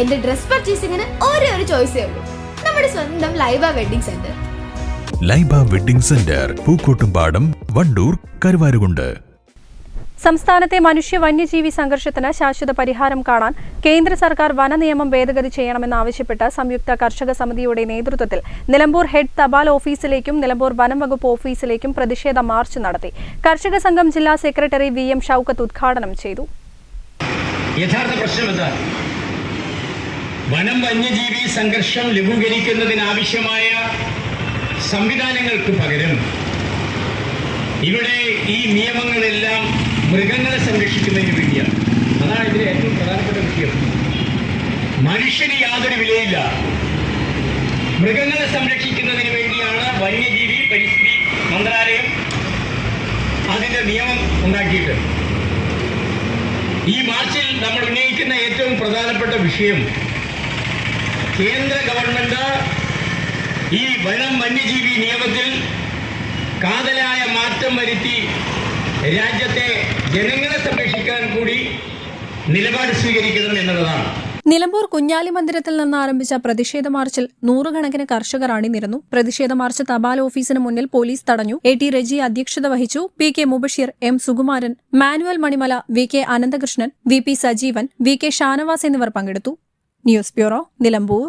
എന്റെ ഡ്രസ് പർച്ചേസിംഗിന് ഒരേ ഒരു ചോയ്സേ ഉള്ളൂ. നമ്മുടെ സ്വന്തം Laiba wedding centre. Laiba wedding centre Pookkottumpadam Wandoor Karuvarakundu. സംസ്ഥാനത്തെ മനുഷ്യ വന്യജീവി സംഘർഷത്തിന് ശാശ്വത പരിഹാരം കാണാൻ കേന്ദ്ര സർക്കാർ വനനിയമം ഭേദഗതി ചെയ്യണമെന്നാവശ്യപ്പെട്ട് സംയുക്ത കർഷക സമിതിയുടെ നേതൃത്വത്തിൽ നിലമ്പൂർ ഹെഡ് തപാൽ ഓഫീസിലേക്കും നിലമ്പൂർ വനം വകുപ്പ് ഓഫീസിലേക്കും പ്രതിഷേധ മാർച്ച് നടത്തി. കർഷക സംഘം ജില്ലാ സെക്രട്ടറി വി എം ഷൌക്കത്ത് ഉദ്ഘാടനം ചെയ്തു. യഥാർത്ഥ പ്രശ്നം വനം വന്യജീവി സംഘർഷം ലഘൂകരിക്കുന്നതിനാവശ്യമായ സംവിധാനങ്ങൾക്ക് പകരം ഇവിടെ ഈ നിയമങ്ങളെല്ലാം മൃഗങ്ങളെ സംരക്ഷിക്കുന്നതിന് വേണ്ടിയാണ്. അതാണ് ഇതിലെ ഏറ്റവും പ്രധാനപ്പെട്ട വിഷയം. മനുഷ്യന് യാതൊരു വിലയില്ല. മൃഗങ്ങളെ സംരക്ഷിക്കുന്നതിന് വേണ്ടിയാണ് വന്യജീവി പരിസ്ഥിതി മന്ത്രാലയം അതിന്റെ നിയമം ഉണ്ടാക്കിയിട്ട് ഈ മാർച്ചിൽ നമ്മൾ ഉന്നയിക്കുന്ന ഏറ്റവും പ്രധാനപ്പെട്ട വിഷയം കേന്ദ്ര ഗവൺമെന്റ് ഈ വനം വന്യജീവി നിയമത്തിൽ കാതലായ മാറ്റം വരുത്തി രാജ്യത്തെ ജനങ്ങളെ സംരക്ഷിക്കാൻ കൂടി നിലപാട് സ്വീകരിക്കണം എന്നുള്ളതാണ്. നിലമ്പൂർ കുഞ്ഞാലി മന്ദിരത്തിൽ നിന്ന് ആരംഭിച്ച പ്രതിഷേധ മാർച്ചിൽ നൂറുകണക്കിന് കർഷകർ അണിനിരന്നു. പ്രതിഷേധ മാർച്ച് തപാൽ ഓഫീസിന് മുന്നിൽ പോലീസ് തടഞ്ഞു. എ ടി റെജി അധ്യക്ഷത വഹിച്ചു. P K Mubasheer M Sukumaran Manuel Manimala V K Ananthakrishnan V P Sajeevan V K Shanavas എന്നിവർ പങ്കെടുത്തു. News bureau Nilambur.